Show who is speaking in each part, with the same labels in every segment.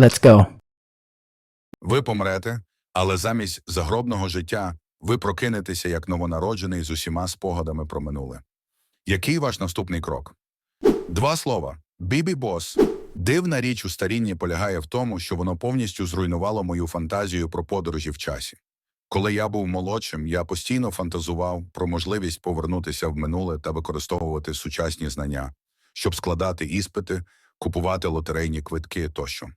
Speaker 1: Let's go.
Speaker 2: Ви помрете, але замість загробного життя ви прокинетеся як новонароджений з усіма спогадами про минуле. Який ваш наступний крок? Два слова. Бібі бос. Дивна річ у старінні полягає в тому, що воно повністю зруйнувало мою фантазію про подорожі в часі. Коли я був молодшим, я постійно фантазував про можливість повернутися в минуле та використовувати сучасні знання, щоб складати іспити, купувати лотерейні квитки тощо.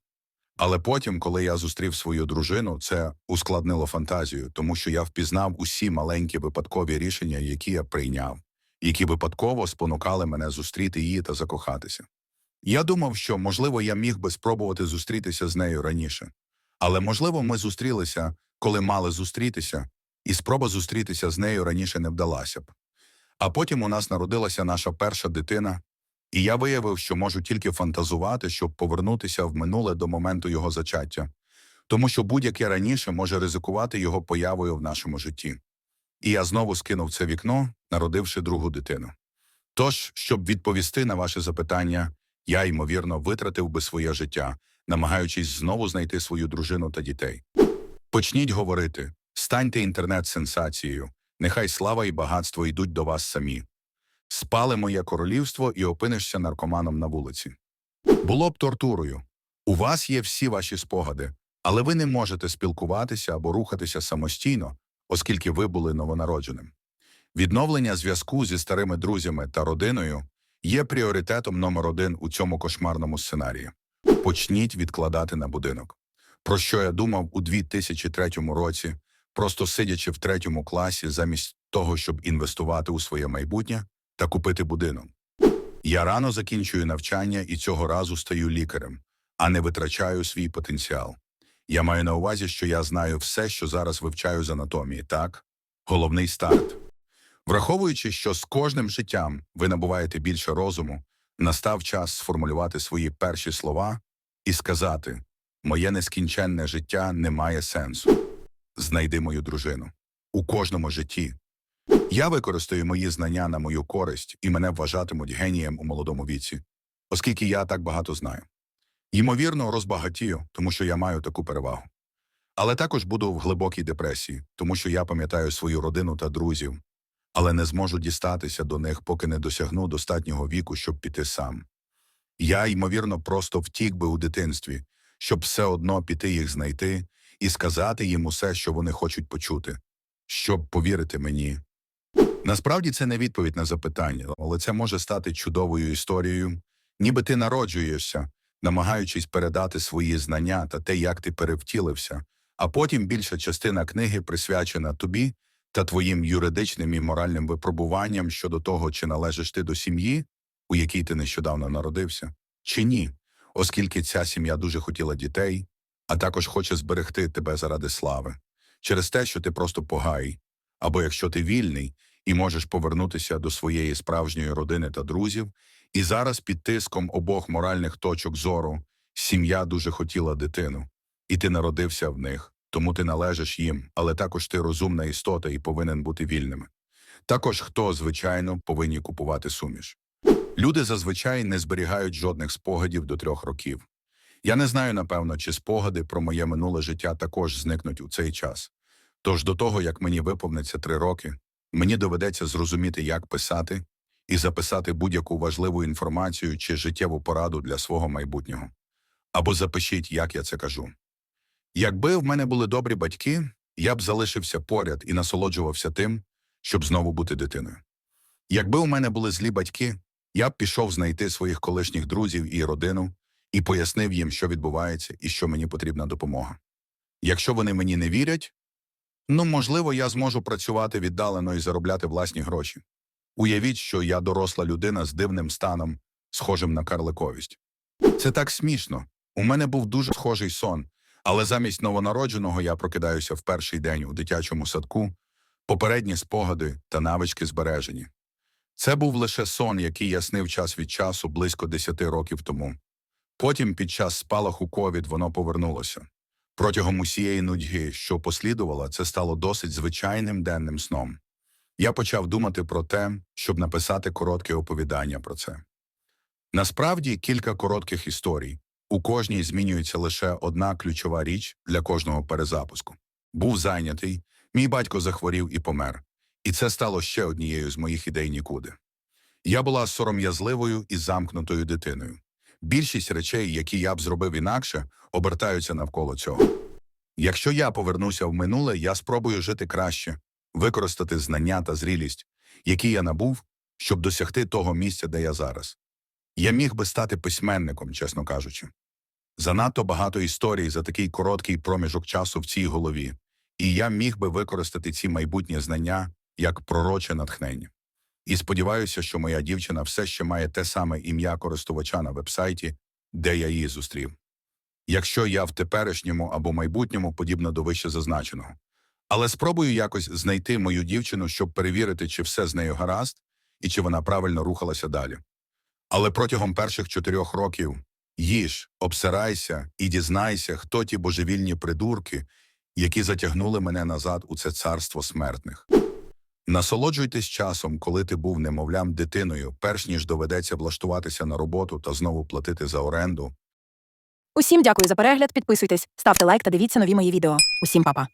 Speaker 2: Але потім, коли я зустрів свою дружину, це ускладнило фантазію, тому що я впізнав усі маленькі випадкові рішення, які я прийняв, які випадково спонукали мене зустріти її та закохатися. Я думав, що, можливо, я міг би спробувати зустрітися з нею раніше. Але, можливо, ми зустрілися, коли мали зустрітися, і спроба зустрітися з нею раніше не вдалася б. А потім у нас народилася наша перша дитина, і я виявив, що можу тільки фантазувати, щоб повернутися в минуле до моменту його зачаття, тому що будь-яке раніше може ризикувати його появою в нашому житті. І я знову скинув це вікно, народивши другу дитину. Тож, щоб відповісти на ваше запитання, я, ймовірно, витратив би своє життя, намагаючись знову знайти свою дружину та дітей. Почніть говорити, станьте інтернет-сенсацією, нехай слава і багатство йдуть до вас самі. Спали моє королівство і опинишся наркоманом на вулиці. Було б тортурою. У вас є всі ваші спогади, але ви не можете спілкуватися або рухатися самостійно, оскільки ви були новонародженим. Відновлення зв'язку зі старими друзями та родиною є пріоритетом номер один у цьому кошмарному сценарії. Почніть відкладати на будинок. Про що я думав у 2003 році, просто сидячи в третьому класі, замість того, щоб інвестувати у своє майбутнє та купити будинок. Я рано закінчую навчання і цього разу стаю лікарем, а не витрачаю свій потенціал. Я маю на увазі, що я знаю все, що зараз вивчаю з анатомії, так? Головний старт. Враховуючи, що з кожним життям ви набуваєте більше розуму, настав час сформулювати свої перші слова і сказати: Моє нескінченне життя не має сенсу. Знайди мою дружину. У кожному житті. Я використаю мої знання на мою користь і мене вважатимуть генієм у молодому віці, оскільки я так багато знаю. Ймовірно, розбагатію, тому що я маю таку перевагу. Але також буду в глибокій депресії, тому що я пам'ятаю свою родину та друзів, але не зможу дістатися до них, поки не досягну достатнього віку, щоб піти сам. Я, ймовірно, просто втік би у дитинстві, щоб все одно піти їх знайти і сказати їм усе, що вони хочуть почути, щоб повірити мені. Насправді це не відповідь на запитання, але це може стати чудовою історією, ніби ти народжуєшся, намагаючись передати свої знання та те, як ти перевтілився, а потім більша частина книги присвячена тобі та твоїм юридичним і моральним випробуванням щодо того, чи належиш ти до сім'ї, у якій ти нещодавно народився, чи ні, оскільки ця сім'я дуже хотіла дітей, а також хоче зберегти тебе заради слави, через те, що ти просто погай, або якщо ти вільний і можеш повернутися до своєї справжньої родини та друзів, і зараз під тиском обох моральних точок зору сім'я дуже хотіла дитину, і ти народився в них, тому ти належиш їм, але також ти розумна істота і повинен бути вільними. Також хто, звичайно, повинні купувати суміш. Люди зазвичай не зберігають жодних спогадів до трьох років. Я не знаю, напевно, чи спогади про моє минуле життя також зникнуть у цей час. Тож до того, як мені виповниться три роки, мені доведеться зрозуміти, як писати і записати будь-яку важливу інформацію чи життєву пораду для свого майбутнього. Або запишіть, як я це кажу. Якби в мене були добрі батьки, я б залишився поряд і насолоджувався тим, щоб знову бути дитиною. Якби у мене були злі батьки, я б пішов знайти своїх колишніх друзів і родину і пояснив їм, що відбувається і що мені потрібна допомога. Якщо вони мені не вірять, ну, можливо, я зможу працювати віддалено і заробляти власні гроші. Уявіть, що я доросла людина з дивним станом, схожим на карликовість. Це так смішно. У мене був дуже схожий сон, але замість новонародженого я прокидаюся в перший день у дитячому садку, попередні спогади та навички збережені. Це був лише сон, який я снив час від часу близько 10 років тому. Потім, під час спалаху ковід, воно повернулося. Протягом усієї нудьги, що послідувала, це стало досить звичайним денним сном. Я почав думати про те, щоб написати коротке оповідання про це. Насправді, кілька коротких історій, У кожній змінюється лише одна ключова річ для кожного перезапуску. Був зайнятий, мій батько захворів і помер. І це стало ще однією з моїх ідей нікуди. Я була сором'язливою і замкнутою дитиною. Більшість речей, які я б зробив інакше, обертаються навколо цього. Якщо я повернуся в минуле, я спробую жити краще, використати знання та зрілість, які я набув, щоб досягти того місця, де я зараз. Я міг би стати письменником, чесно кажучи. Занадто багато історій за такий короткий проміжок часу в цій голові, і я міг би використати ці майбутні знання як пророче натхнення. І сподіваюся, що моя дівчина все ще має те саме ім'я користувача на вебсайті, де я її зустрів. Якщо я в теперішньому або майбутньому подібно до вище зазначеного. Але спробую якось знайти мою дівчину, щоб перевірити, чи все з нею гаразд і чи вона правильно рухалася далі. Але протягом перших чотирьох років їж, обсирайся і дізнайся, хто ті божевільні придурки, які затягнули мене назад у це царство смертних. Насолоджуйтесь часом, коли ти був немовлям дитиною, перш ніж доведеться влаштуватися на роботу та знову платити за оренду.
Speaker 1: Усім дякую за перегляд. Підписуйтесь, ставте лайк та дивіться нові мої відео. Усім па-па.